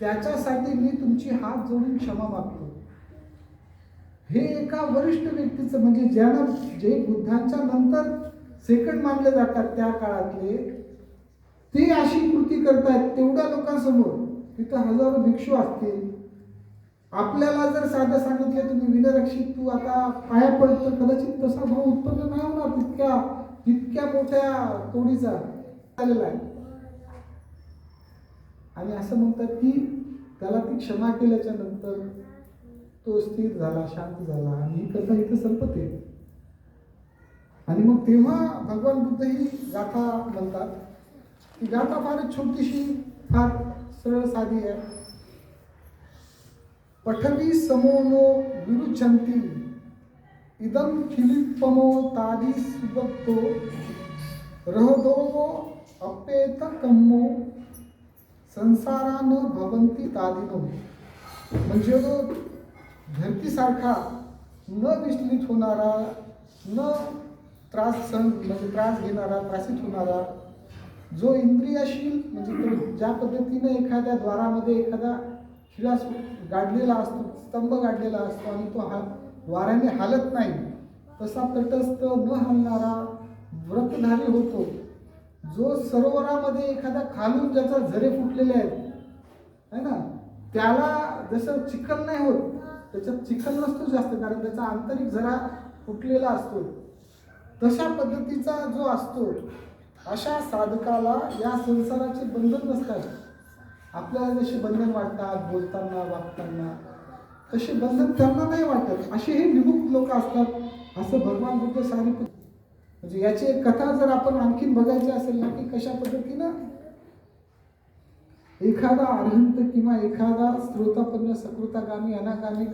त्याच्यासाठी मी तुमची हात जोडून क्षमा मागतो. हे एका वरिष्ठ व्यक्तीचं म्हणजे ज्यानं जे बुद्धांच्या नंतर सेकंड मानले जातात त्या काळातले ते अशी कृती करतायत तेवढ्या लोकांसमोर तिथं हजारो भिक्षू असतील. आपल्याला जर साधं सांगितलं तुम्ही विनरक्षित तू आता पाया पडतो कदाचित तसा भाव उत्पन्न नाही होणार तितक्या तितक्या मोठ्या तोडीचा आलेला आहे. आणि असं म्हणतात की त्याला ती क्षमा केल्याच्यानंतर तो स्थिर झाला शांत झाला आणि ही कथा इथं संपते. आणि मग तेव्हा भगवान बुद्ध ही गाथा म्हणतात. ती गाथा फारच छोटीशी फार सरळ साधी आहे. पठवी समोनो विरुचंती इदम खिलिपमो तादी सुबक्तो रहदोमो अपेत कम्मो संसारानं भवंती तादिनो म्हणजे तो धरतीसारखा न विचलित होणारा न त्रास सण म्हणजे त्रास घेणारा त्रासित होणारा जो इंद्रियशील म्हणजे तो ज्या पद्धतीने एखाद्या द्वारामध्ये एखादा शिळा गाडलेला असतो स्तंभ गाडलेला असतो आणि तो हा वाऱ्याने हालत नाही तसा तटस्थ न हलणारा व्रतधारी होतो जो सरोवरामध्ये एखादा खालून ज्याचा झरे फुटलेले आहेत है ना? त्याला जसं चिखल नाही होत त्याच्यात चिखल नसतो जास्त कारण त्याचा आंतरिक झरा फुटलेला असतो. तशा पद्धतीचा जो असतो अशा साधकाला या संसाराचे बंधन नसतात. आपल्याला जसे बंधन वाटतात बोलताना वागताना तसे बंधन त्यांना नाही वाटत. असे हे विमुक्त लोक असतात असं भगवान बुद्ध सांगितलं म्हणजे याची एक कथा जर आपण आणखीन बघायची असेल ना की कशा पद्धतीनं एखादा अरहंत किंवा एखादा स्त्रोतापन्न सकृतागामी अनागामी